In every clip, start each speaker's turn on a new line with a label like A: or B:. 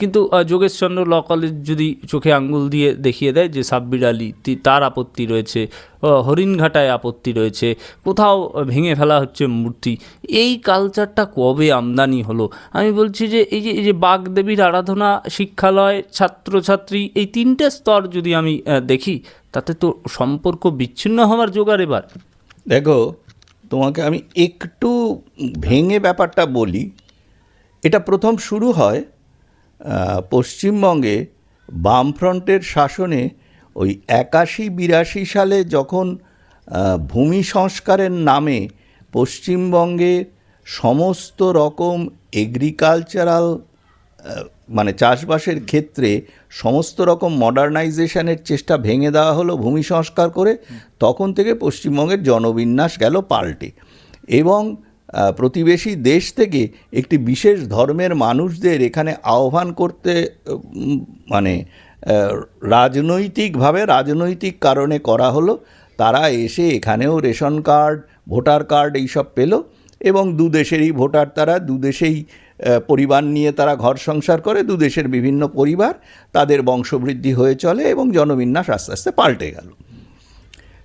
A: কিন্তু Jogeshchandra law college যদি চোখে আঙ্গুল দিয়ে দেখিয়ে দেয় যে সাব্বির আলী তার আপত্তি রয়েছে হরিণঘাটায় আপত্তি রয়েছে, কোথাও ভেঙে ফেলা হচ্ছে মূর্তি, এই কালচারটা কবে আমদানি হলো? আমি বলছি যে, এই যে এই যে বাগদেবীর আরাধনা, শিক্ষালয়, ছাত্রছাত্রী, এই তিনটে স্তর যদি আমি দেখি, তাতে তো সম্পর্ক বিচ্ছিন্ন হওয়ার জোগাড় এবার।
B: দেখো, তোমাকে আমি একটু ভেঙে ব্যাপারটা বলি। এটা প্রথম শুরু হয় পশ্চিমবঙ্গে বামফ্রন্টের শাসনে ওই একাশি বিরাশি সালে যখন ভূমি সংস্কারের নামে পশ্চিমবঙ্গে সমস্ত রকম এগ্রিকালচারাল মানে চাষবাসের ক্ষেত্রে সমস্ত রকম মডার্নাইজেশনের চেষ্টা ভেঙে দেওয়া হলো ভূমি সংস্কার করে, তখন থেকে পশ্চিমবঙ্গের জনবিন্যাস গেল পাল্টে। এবং প্রতিবেশী দেশ থেকে একটি বিশেষ ধর্মের মানুষদের এখানে আহ্বান করতে মানে রাজনৈতিকভাবে, রাজনৈতিক কারণে করা হলো। তারা এসে এখানেও রেশন কার্ড, ভোটার কার্ড এইসব পেল এবং দু দেশেরই ভোটার তারা, দু দেশেই পরিবার নিয়ে তারা ঘর সংসার করে, দু দেশের বিভিন্ন পরিবার তাদের বংশবৃদ্ধি হয়ে চলে এবং জনবিন্যাস আস্তে আস্তে পাল্টে গেল।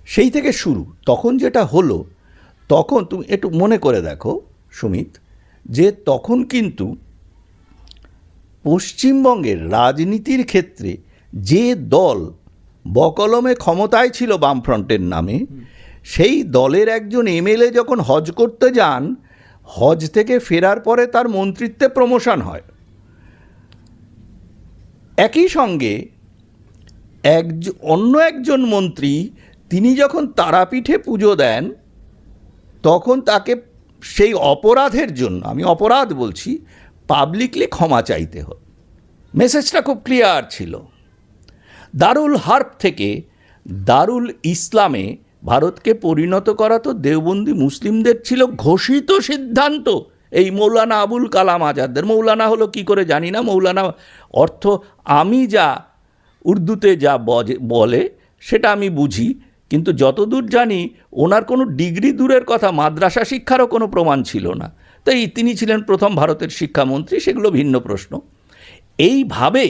B: সেই থেকে শুরু। তখন যেটা হলো তখন তুমি একটু মনে করে দেখো, সুমিত, যে তখন কিন্তু পশ্চিমবঙ্গের রাজনীতির ক্ষেত্রে যে দল বকলমে ক্ষমতায় ছিল বামফ্রন্টের নামে, সেই দলের একজন এমএলএ যখন হজ করতে যান, হজ থেকে ফেরার পরে তার মন্ত্রিত্বে প্রমোশন হয়। একই সঙ্গে এক অন্য একজন মন্ত্রী, তিনি যখন তারাপীঠে পুজো দেন তখন তাকে সেই অপরাধের জন্য, আমি অপরাধ বলছি পাবলিকলি ক্ষমা চাইতে হয় মেসেজটা খুব ক্লিয়ার ছিল। দারুল হার্প থেকে দারুল ইসলামে ভারতকে পরিণত করা তো দেওবন্দি মুসলিমদের ছিল ঘোষিত সিদ্ধান্ত, এই মৌলানা আবুল কালাম আজাদদের মৌলানা হলো কি করে জানি না, মৌলানা অর্থ আমি যা উর্দুতে যা বলে সেটা আমি বুঝি। কিন্তু যতদূর জানি, ওনার কোনো ডিগ্রি দূরের কথা মাদ্রাসা শিক্ষারও কোনো প্রমাণ ছিল না। তাই তিনি ছিলেন প্রথম ভারতের শিক্ষামন্ত্রী, সেগুলো ভিন্ন প্রশ্ন। এইভাবে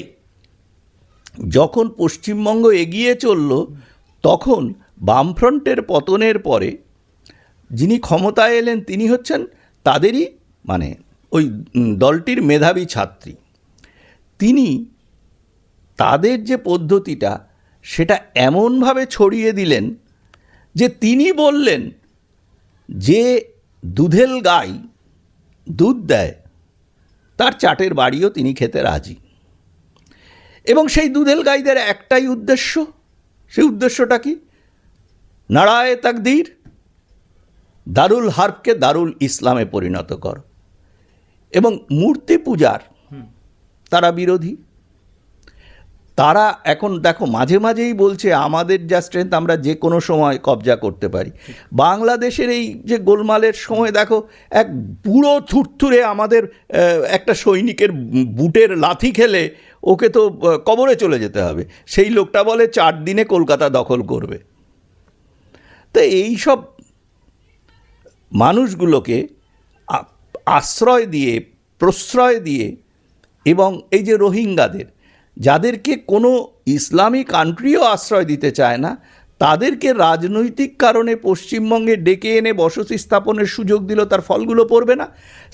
B: যখন পশ্চিমবঙ্গ এগিয়ে চলল, তখন বামফ্রন্টের পতনের পরে যিনি ক্ষমতায় এলেন, তিনি হচ্ছেন তাদেরই মানে ওই দলটির মেধাবী ছাত্রী। তিনি তাদের যে পদ্ধতিটা সেটা এমনভাবে ছড়িয়ে দিলেন যে তিনি বললেন যে দুধেল গাই দুধ দেয় তার চাটের বাড়িও তিনি খেতে রাজি। এবং সেই দুধেল গাইদের একটাই উদ্দেশ্য সেই উদ্দেশ্যটা কি? নাড়ায় তাকদীর দারুল হার্বকে দারুল ইসলামে পরিণত কর। এবং মূর্তি পূজার তারা বিরোধী। তারা এখন দেখো, মাঝে মাঝেই বলছে, আমাদের যা স্ট্রেংথ আমরা যে কোনো সময় কবজা করতে পারি। বাংলাদেশের এই যে গোলমালের সময়, দেখো, এক পুরো থুরথুরে আমাদের একটা সৈনিকের বুটের লাথি খেলে ওকে তো কবরে চলে যেতে হবে। সেই লোকটা বলে, চার দিনে কলকাতা দখল করবে। তো এই সব মানুষগুলোকে আশ্রয় দিয়ে, প্রশ্রয় দিয়ে এবং এই যে রোহিঙ্গাদের যাদেরকে কোনো ইসলামী কান্ট্রিও আশ্রয় দিতে চায় না, তাদেরকে রাজনৈতিক কারণে পশ্চিমবঙ্গে ডেকে এনে বসতি স্থাপনের সুযোগ দিল, তার ফলগুলো পড়বে না।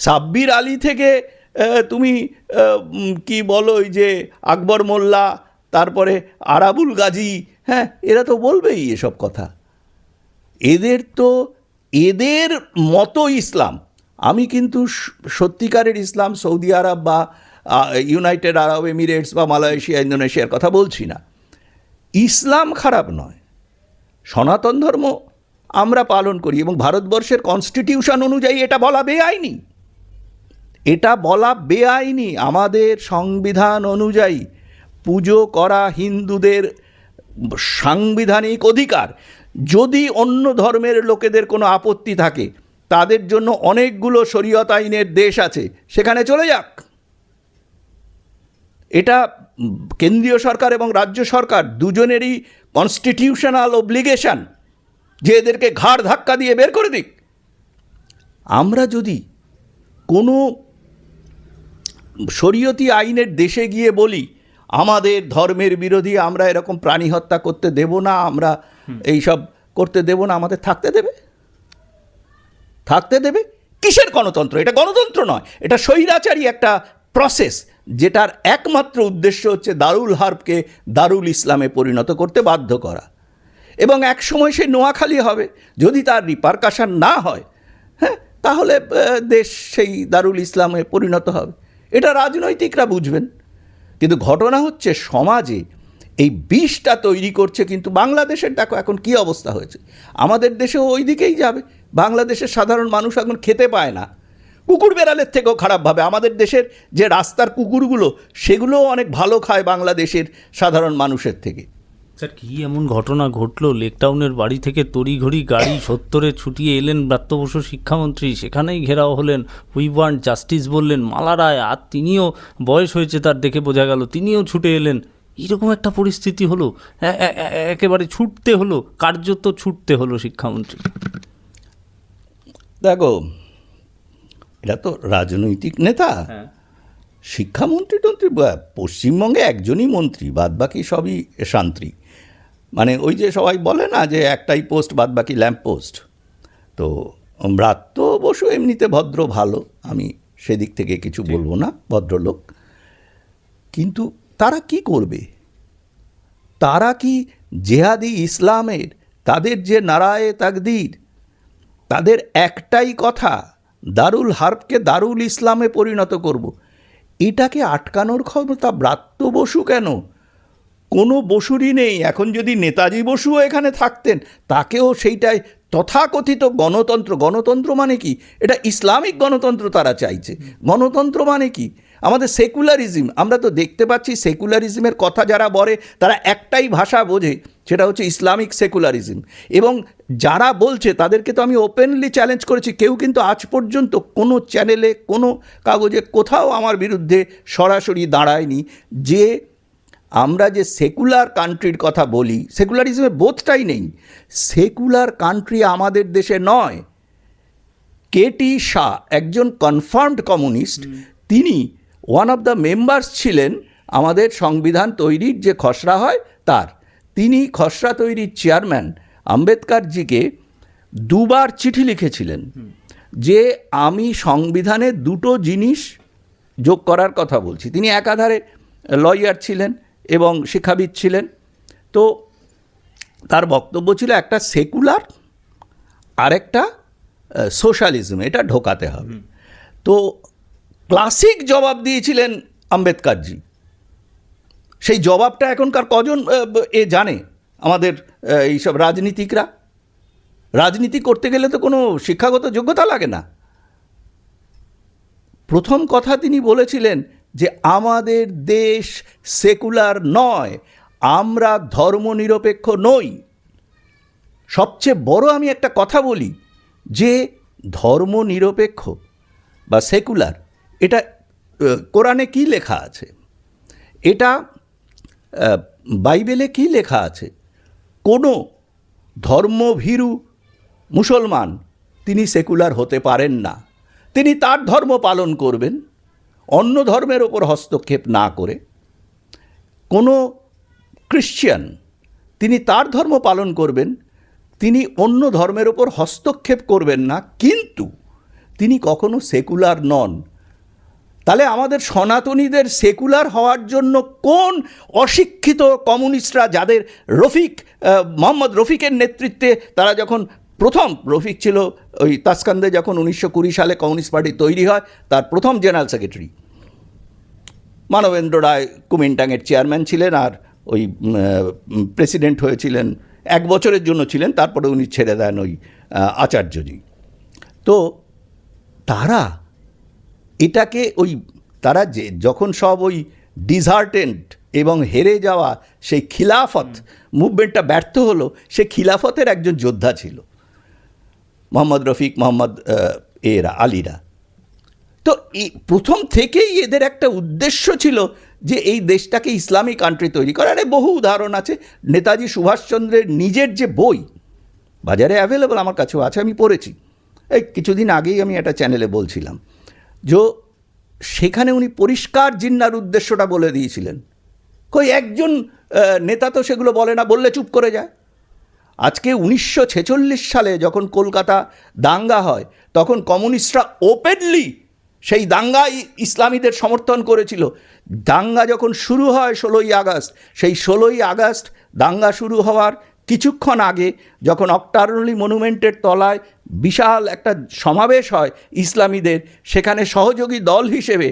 B: সাব্বির আলী থেকে তুমি কি বলো যে আকবর মোল্লা, তারপরে আরাবুল গাজী হ্যাঁ এরা তো বলবেই এসব কথা। এদের তো, এদের মতো ইসলাম। আমি কিন্তু সত্যিকারের ইসলাম সৌদি আরব বা ইউনাইটেড আরব এমিরেটস বা মালয়েশিয়া, ইন্দোনেশিয়ার কথা বলছি না। ইসলাম খারাপ নয়। সনাতন ধর্ম আমরা পালন করি এবং ভারতবর্ষের কনস্টিটিউশন অনুযায়ী এটা বলা বেআইনি। এটা বলা বেআইনি। আমাদের সংবিধান অনুযায়ী পুজো করা হিন্দুদের সাংবিধানিক অধিকার। যদি অন্য ধর্মের লোকেদের কোনো আপত্তি থাকে, তাদের জন্য অনেকগুলো শরীয়ত আইনের দেশ আছে, সেখানে চলে যাক। এটা কেন্দ্রীয় সরকার এবং রাজ্য সরকার দুজনেরই কনস্টিটিউশনাল অব্লিগেশন যে এদেরকে ঘাড় ধাক্কা দিয়ে বের করে দিক। আমরা যদি কোনো শরীয়তি আইনের দেশে গিয়ে বলি আমাদের ধর্মের বিরোধী আমরা এরকম প্রাণী হত্যা করতে দেব না আমরা এইসব করতে দেব না আমাদের থাকতে দেবে? থাকতে দেবে? কিসের গণতন্ত্র? এটা গণতন্ত্র নয় এটা স্বৈরাচারী একটা প্রসেস যেটার একমাত্র উদ্দেশ্য হচ্ছে দারুল হার্বকে দারুল ইসলামে পরিণত করতে বাধ্য করা। এবং এক সময় সে নোয়াখালী হবে। যদি তার রিপারকাশন না হয় হ্যাঁ তাহলে দেশ সেই দারুল ইসলামে পরিণত হবে। এটা রাজনৈতিকরা বুঝবেন। কিন্তু ঘটনা হচ্ছে, সমাজে এই বিষটা তৈরি করছে কিন্তু বাংলাদেশের, দেখো এখন কি অবস্থা হয়েছে। আমাদের দেশেও ওই দিকেই যাবে। বাংলাদেশের সাধারণ মানুষ এখন খেতে পায় না। কুকুর বেড়ালের থেকেও খারাপভাবে আমাদের দেশের যে রাস্তার কুকুরগুলো সেগুলোও অনেক ভালো খায় বাংলাদেশের সাধারণ মানুষের থেকে।
A: স্যার কি এমন ঘটনা ঘটলো? লেকটাউনের বাড়ি থেকে তড়িঘড়ি গাড়ি সত্তরে ছুটিয়ে এলেন ব্রাত্য বসু শিক্ষামন্ত্রী। সেখানেই ঘেরাও হলেন উই ওয়ান্ট জাস্টিস বললেন মালা রায় আর তিনিও বয়স হয়েছে তার দেখে বোঝা গেল তিনিও ছুটে এলেন। এরকম একটা পরিস্থিতি হলো? একেবারে ছুটতে হলো কার্যত ছুটতে হলো শিক্ষামন্ত্রী।
B: দেখো এটা তো রাজনৈতিক নেতা।
A: হ্যাঁ।
B: শিক্ষামন্ত্রী টন্ত্রী পশ্চিমবঙ্গে একজনই মন্ত্রী বাদ বাকি সবই শান্ত্রী মানে ওই যে সবাই বলে না যে একটাই পোস্ট বাদ বাকি ল্যাম্প পোস্ট। তো ব্রাত্য বসু এমনিতে ভদ্র ভালো। আমি সেদিক থেকে কিছু বলব না ভদ্রলোক। কিন্তু তারা কি করবে? তারা কি জেহাদি ইসলামের তাদের যে নারায়ে তাকদির তাদের একটাই কথা দারুল দারুল ইসলামে পরিণত করব। এটাকে আটকানোর ক্ষমতা ব্রাত্য বসু কেন? কোনো বসুরই নেই। এখন যদি নেতাজি বসুও এখানে থাকতেন, তাকেও সেইটাই তথাকথিত গণতন্ত্র। গণতন্ত্র মানে কি? এটা ইসলামিক গণতন্ত্র তারা চাইছে। গণতন্ত্র মানে কি? আমাদের সেকুলারিজম। আমরা তো দেখতে পাচ্ছি সেকুলারিজমের কথা যারা বলে, তারা একটাই ভাষা বোঝে। সেটা হচ্ছে ইসলামিক সেকুলারিজম। এবং যারা বলছে তাদেরকে তো আমি ওপেনলি চ্যালেঞ্জ করেছি কেউ কিন্তু আজ পর্যন্ত কোনো চ্যানেলে কোনো কাগজে কোথাও আমার বিরুদ্ধে সরাসরি দাঁড়ায়নি যে আমরা যে সেকুলার কান্ট্রির কথা বলি সেকুলারিজমের বোধটাই নেই। সেকুলার কান্ট্রি আমাদের দেশে নয়। কেটি শাহ একজন কনফার্মড কমিউনিস্ট তিনি ওয়ান অফ দ্য মেম্বার্স ছিলেন আমাদের সংবিধান তৈরির যে খসড়া হয় তার। তিনি খসড়া তৈরির চেয়ারম্যান আম্বেদকরজিকে দুবার চিঠি লিখেছিলেন যে আমি সংবিধানে দুটো জিনিস যোগ করার কথা বলছি। তিনি একাধারে লয়ার ছিলেন এবং শিক্ষাবিদ ছিলেন। তো তার বক্তব্য ছিল একটা সেকুলার আরেকটা সোশ্যালিজম এটা ঢোকাতে হবে। তো ক্লাসিক জবাব দিয়েছিলেন আম্বেদকরজি। সেই জবাবটা এখনকার কজন এ জানে? আমাদের এইসব রাজনীতিকরা। রাজনীতি করতে গেলে তো কোনো শিক্ষাগত যোগ্যতা লাগে না। প্রথম কথা তিনি বলেছিলেন যে, আমাদের দেশ সেকুলার নয়, আমরা ধর্মনিরপেক্ষ নই। সবচেয়ে বড় আমি একটা কথা বলি যে, ধর্মনিরপেক্ষ বা সেকুলার, এটা কোরআনে কি লেখা আছে? এটা বাইবেলে কি লেখা আছে? কোনো ধর্মভীরু মুসলমান তিনি সেকুলার হতে পারেন না। তিনি তার ধর্ম পালন করবেন, অন্য ধর্মের ওপর হস্তক্ষেপ না করে। কোনো খ্রিশ্চিয়ান তিনি তার ধর্ম পালন করবেন, তিনি অন্য ধর্মের ওপর হস্তক্ষেপ করবেন না, কিন্তু তিনি কখনো সেকুলার নন। তাহলে আমাদের সনাতনীদের সেকুলার হওয়ার জন্য কোন অশিক্ষিত কমিউনিস্টরা যাদের রফিক মোহাম্মদ রফিকের নেতৃত্বে তারা যখন প্রথম, রফিক ছিল ওই তাসকান্দে যখন উনিশশো কুড়ি সালে কমিউনিস্ট পার্টি তৈরি হয়, তার প্রথম জেনারেল সেক্রেটারি। মানবেন্দ্র রায় কুমিনটাংয়ের চেয়ারম্যান ছিলেন আর ওই প্রেসিডেন্ট হয়েছিলেন, এক বছরের জন্য ছিলেন, তারপরে উনি ছেড়ে দেন ওই আচার্যজি। তো তারা এটাকে ওই তারা যে যখন সব ওই ডিজার্টেন্ট এবং হেরে যাওয়া সেই খিলাফত মুভমেন্টটা ব্যর্থ হলো সে খিলাফতের একজন যোদ্ধা ছিল। মোহাম্মদ রফিক মোহাম্মদ এরা আলীরা। তো এই প্রথম থেকেই এদের একটা উদ্দেশ্য ছিল যে এই দেশটাকে ইসলামী কান্ট্রি তৈরি করার। আরে বহু উদাহরণ আছে। নেতাজি সুভাষচন্দ্রের নিজের যে বই বাজারে অ্যাভেলেবল আমার কাছেও আছে আমি পড়েছি। এই কিছুদিন আগেই আমি একটা চ্যানেলে বলছিলাম। যে সেখানে উনি পরিষ্কার জিন্নার উদ্দেশ্যটা বলে দিয়েছিলেন। কই, একজন নেতা তো সেগুলো বলে না, বললে চুপ করে যায়। আজকে উনিশশো ছেচল্লিশ সালে যখন কলকাতা দাঙ্গা হয়, তখন কমিউনিস্টরা ওপেনলি সেই দাঙ্গায় ইসলামীদের সমর্থন করেছিল। দাঙ্গা যখন শুরু হয় ষোলোই আগস্ট, সেই ষোলোই আগস্ট দাঙ্গা শুরু হওয়ার কিছুক্ষণ আগে যখন অক্টারলি মনুমেন্টের তলায় বিশাল একটা সমাবেশ হয় ইসলামীদের, সেখানে সহযোগী দল হিসেবে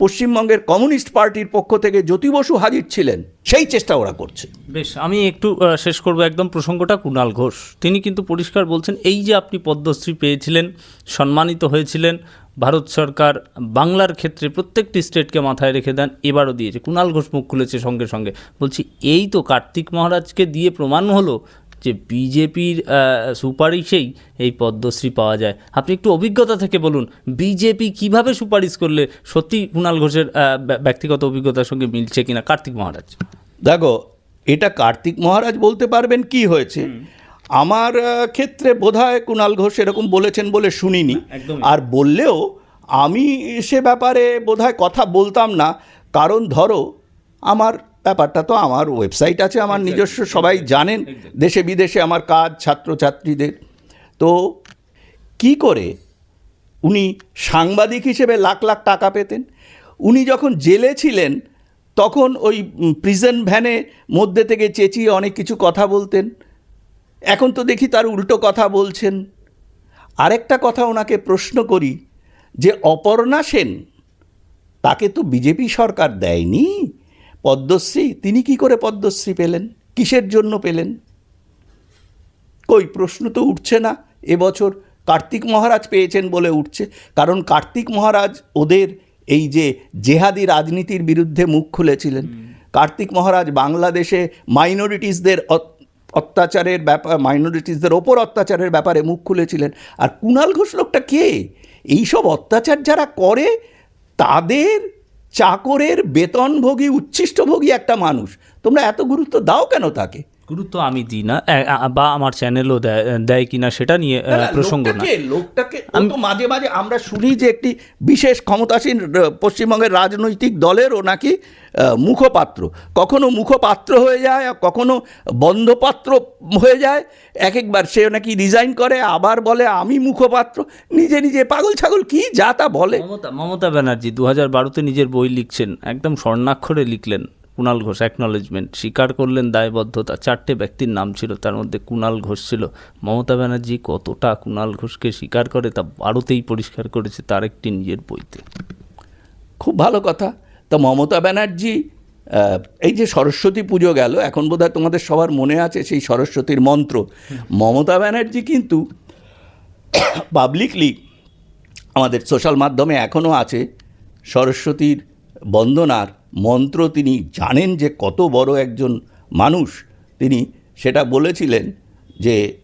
B: পশ্চিমবঙ্গের কমিউনিস্ট পার্টির পক্ষ থেকে জ্যোতি বসু হাজির ছিলেন। সেই চেষ্টা ওরা করছে।
A: বেশ, আমি একটু শেষ করব একদম প্রসঙ্গটা কুণাল ঘোষ। তিনি কিন্তু পরিষ্কার বলছেন, এই যে আপনি পদ্মশ্রী পেয়েছিলেন, সম্মানিত হয়েছিলেন ভারত সরকার বাংলার ক্ষেত্রে প্রত্যেকটি স্টেটকে মাথায় রেখে দেন এবারও দিয়েছে। কুণাল ঘোষ মুখ খুলেছে সঙ্গে সঙ্গে। বলছি এই তো কার্তিক মহারাজকে দিয়ে প্রমাণ হলো যে বিজেপির সুপারিশেই এই পদ্মশ্রী পাওয়া যায়। আপনি একটু অভিজ্ঞতা থেকে বলুন বিজেপি কীভাবে সুপারিশ করলে সত্যি কুণাল ঘোষের ব্যক্তিগত অভিজ্ঞতার সঙ্গে মিলছে কিনা কার্তিক মহারাজ?
B: দেখো এটা কার্তিক মহারাজ বলতে পারবেন কি হয়েছে। আমার ক্ষেত্রে বোধহয় কুণাল ঘোষ এরকম বলেছেন বলে শুনিনি। আর বললেও আমি সে ব্যাপারে বোধহয় কথা বলতাম না। কারণ ধরো আমার ব্যাপারটা তো আমার ওয়েবসাইট আছে আমার নিজস্ব সবাই জানেন। দেশে বিদেশে আমার কাজ ছাত্রছাত্রীদের। তো কি করে উনি সাংবাদিক হিসেবে লাখ লাখ টাকা পেতেন? উনি যখন জেলে ছিলেন তখন ওই প্রিজন ভ্যানে মধ্যে থেকে চেঁচিয়ে অনেক কিছু কথা বলতেন। এখন তো দেখি তার উল্টো কথা বলছেন। আরেকটা কথা ওনাকে প্রশ্ন করি যে অপর্ণা সেন তাকে তো বিজেপি সরকার দেয়নি? পদ্মশ্রী তিনি কি করে পদ্মশ্রী পেলেন? কিসের জন্য পেলেন? কই প্রশ্ন তো উঠছে না। এবছর কার্তিক মহারাজ পেয়েছেন বলে উঠছে। কারণ কার্তিক মহারাজ ওদের এই যে জেহাদি রাজনীতির বিরুদ্ধে মুখ খুলেছিলেন। কার্তিক মহারাজ বাংলাদেশে মাইনরিটিসদের অত্যাচারের ব্যাপার মাইনরিটিসদের ওপর অত্যাচারের ব্যাপারে মুখ খুলেছিলেন। আর কুণাল ঘোষ লোকটা কে? এইসব অত্যাচার যারা করে, তাদের চাকরের বেতনভোগী, উচ্ছিষ্টভোগী একটা মানুষ। তোমরা এত গুরুত্ব দাও কেন তাকে?
A: গুরুত্ব আমি দিই না বা আমার চ্যানেলও দেয় দেয় কিনা সেটা নিয়ে প্রসঙ্গ না।
B: লোকটাকে আমি মাঝে মাঝে আমরা শুনি যে একটি বিশেষ ক্ষমতাসীন পশ্চিমবঙ্গের রাজনৈতিক দলেরও নাকি মুখপাত্র। কখনো মুখপাত্র হয়ে যায় কখনো বন্ধপাত্র হয়ে যায়। এক একবার সে নাকি রিজাইন করে আবার বলে আমি মুখপাত্র। নিজে নিজে পাগল ছাগল কি যা তা বলে?
A: মমতা মমতা ব্যানার্জি দু হাজার বারোতে নিজের বই লিখছেন একদম স্বর্ণাক্ষরে লিখলেন। কুণাল ঘোষ অ্যাকনলেজমেন্ট স্বীকার করলেন দায়বদ্ধতা। চারটে ব্যক্তির নাম ছিল, তার মধ্যে কুণাল ঘোষ ছিল। মমতা ব্যানার্জি কতটা কুণাল ঘোষকে স্বীকার করে তা বারোতেই পরিষ্কার করেছে তার একটি নিজের বইতে।
B: খুব ভালো কথা। তো মমতা ব্যানার্জি এই যে সরস্বতী পুজো গেল, এখন বোধহয় তোমাদের সবার মনে আছে সেই সরস্বতীর মন্ত্র। মমতা ব্যানার্জি কিন্তু পাবলিকলি আমাদের সোশ্যাল মাধ্যমে এখনও আছে সরস্বতীর বন্দনার মন্ত্র তিনি জানেন যে কত বড় একজন মানুষ। তিনি সেটা বলেছিলেন যে,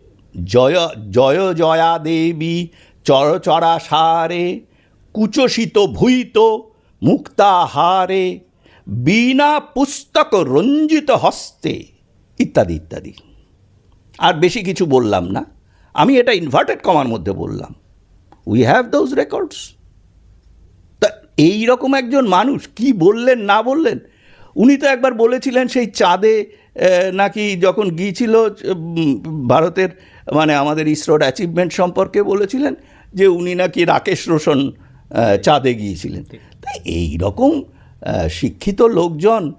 B: জয় জয় জয়া দেবী চরচরা সারে কুচসিত ভূইত মুক্তাহারে বিনা পুস্তক রঞ্জিত হস্তে। ইত্যাদি ইত্যাদি। আর বেশি কিছু বললাম না। আমি এটা ইনভার্টেড কমার মধ্যে বললাম। উই হ্যাভ দোজ রেকর্ডস এই রকম একজন মানুষ কি বললেন না বললেন? উনি তো একবার বলেছিলেন সেই চাঁদে নাকি যখন গিয়েছিল ভারতের মানে আমাদের ইসরোর অ্যাচিভমেন্ট সম্পর্কে বলেছিলেন যে উনি নাকি রাকেশ রোশন চাঁদে গিয়েছিলেন। তাই এই রকম শিক্ষিত লোকজন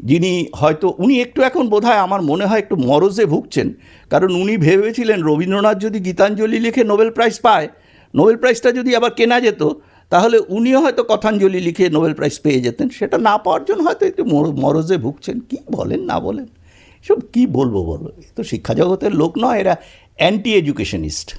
B: যিনি হয়তো উনি একটু এখন বোধহয় আমার মনে হয় একটু মরজে ভুগছেন কারণ উনি ভেবেছিলেন রবীন্দ্রনাথ যদি গীতাঞ্জলি লিখে নোবেল প্রাইজ পায় নোবেল প্রাইজটা যদি আবার কেনা যেত তাহলে উনিও হয়তো কথাঞ্জলি লিখে নোবেল প্রাইজ পেয়ে যেতেন। সেটা না পাওয়ার জন্য হয়তো একটু মর- মরজে ভুগছেন। কি বলেন, না বলেন? সব কি বলব বলো? তো শিক্ষা জগতের লোক নয়, এরা অ্যান্টি এডুকেশনিস্ট